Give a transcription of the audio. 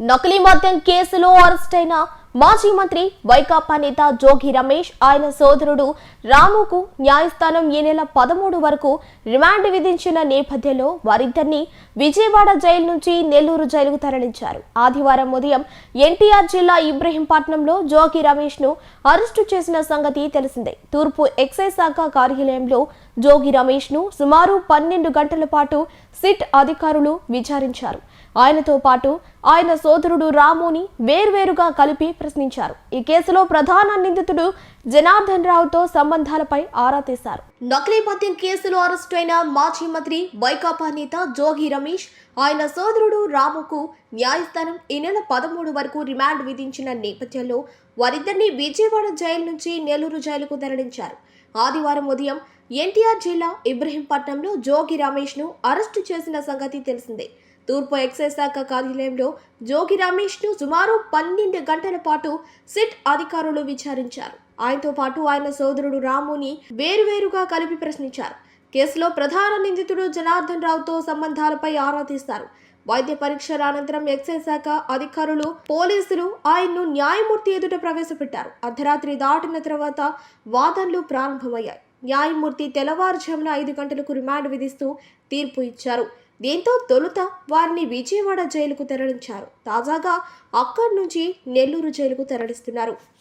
నకిలీ మద్యం కేసులో అరెస్టైన మాజీ మంత్రి వైకాపా నేత జోగి రమేష్ ఆయన సోదరుడు రాముకు న్యాయస్థానం ఈ నెల పదమూడు వరకు రిమాండ్ విధించిన నేపథ్యంలో వారిద్దరిని విజయవాడ జైలు నుంచి నెల్లూరు జైలుకు తరలించారు. ఆదివారం ఉదయం ఎన్టీఆర్ జిల్లా ఇబ్రహీంపట్నంలో జోగి రమేష్ను అరెస్టు చేసిన సంగతి తెలిసిందే. తూర్పు ఎక్సైజ్ శాఖ కార్యాలయంలో జోగి రమేష్ను సుమారు పన్నెండు గంటల పాటు సిట్ అధికారులు విచారించారు. ఆయనతో పాటు ఆయన సోదరుడు రాముని వేర్వేరుగా కలిపి ప్రశ్నించారు. ఈ కేసులో ప్రధాన నిందితుడు జనార్దన్ రావుతో సంబంధాలపై ఆరా తీశారు. నకిలీ మద్యం కేసులో అరెస్టు అయిన మాజీ మంత్రి వైకాపా నేత జోగి రమేష్ ఆయన సోదరుడు రాముకు న్యాయస్థానం ఈ నెల పదమూడు వరకు రిమాండ్ విధించిన నేపథ్యంలో వారిద్దరిని విజయవాడ జైలు నుంచి నెల్లూరు జైలుకు తరలించారు. ఆదివారం ఉదయం ఎన్టీఆర్ జిల్లా ఇబ్రహీంపట్నంలో జోగి రమేష్ను అరెస్టు చేసిన సంగతి తెలిసిందే. తూర్పు ఎక్సైజ్ శాఖ కార్యాలయంలో జోగి రమేష్ను సుమారు పన్నెండు గంటల పాటు సిట్ అధికారులు విచారించారు. ఆయనతో పాటు ఆయన సోదరుడు రాముని వేరువేరుగా కలిపి ప్రశ్నించారు. కేసులో ప్రధాన నిందితుడు జనార్దన్ రావుతో సంబంధాలపై ఆరా తీస్తారు. వైద్య పరీక్షల అనంతరం ఎక్సైజ్ శాఖ అధికారులు పోలీసులు ఆయన్ను న్యాయమూర్తి ఎదుట ప్రవేశపెట్టారు. అర్ధరాత్రి దాటిన తర్వాత వాదనలు ప్రారంభమయ్యాయి. న్యాయమూర్తి తెల్లవారుజామున ఐదు గంటలకు రిమాండ్ విధిస్తూ తీర్పు ఇచ్చారు. దీంతో తొలుత వారిని విజయవాడ జైలుకు తరలించారు. తాజాగా అక్కడి నుంచి నెల్లూరు జైలుకు తరలిస్తున్నారు.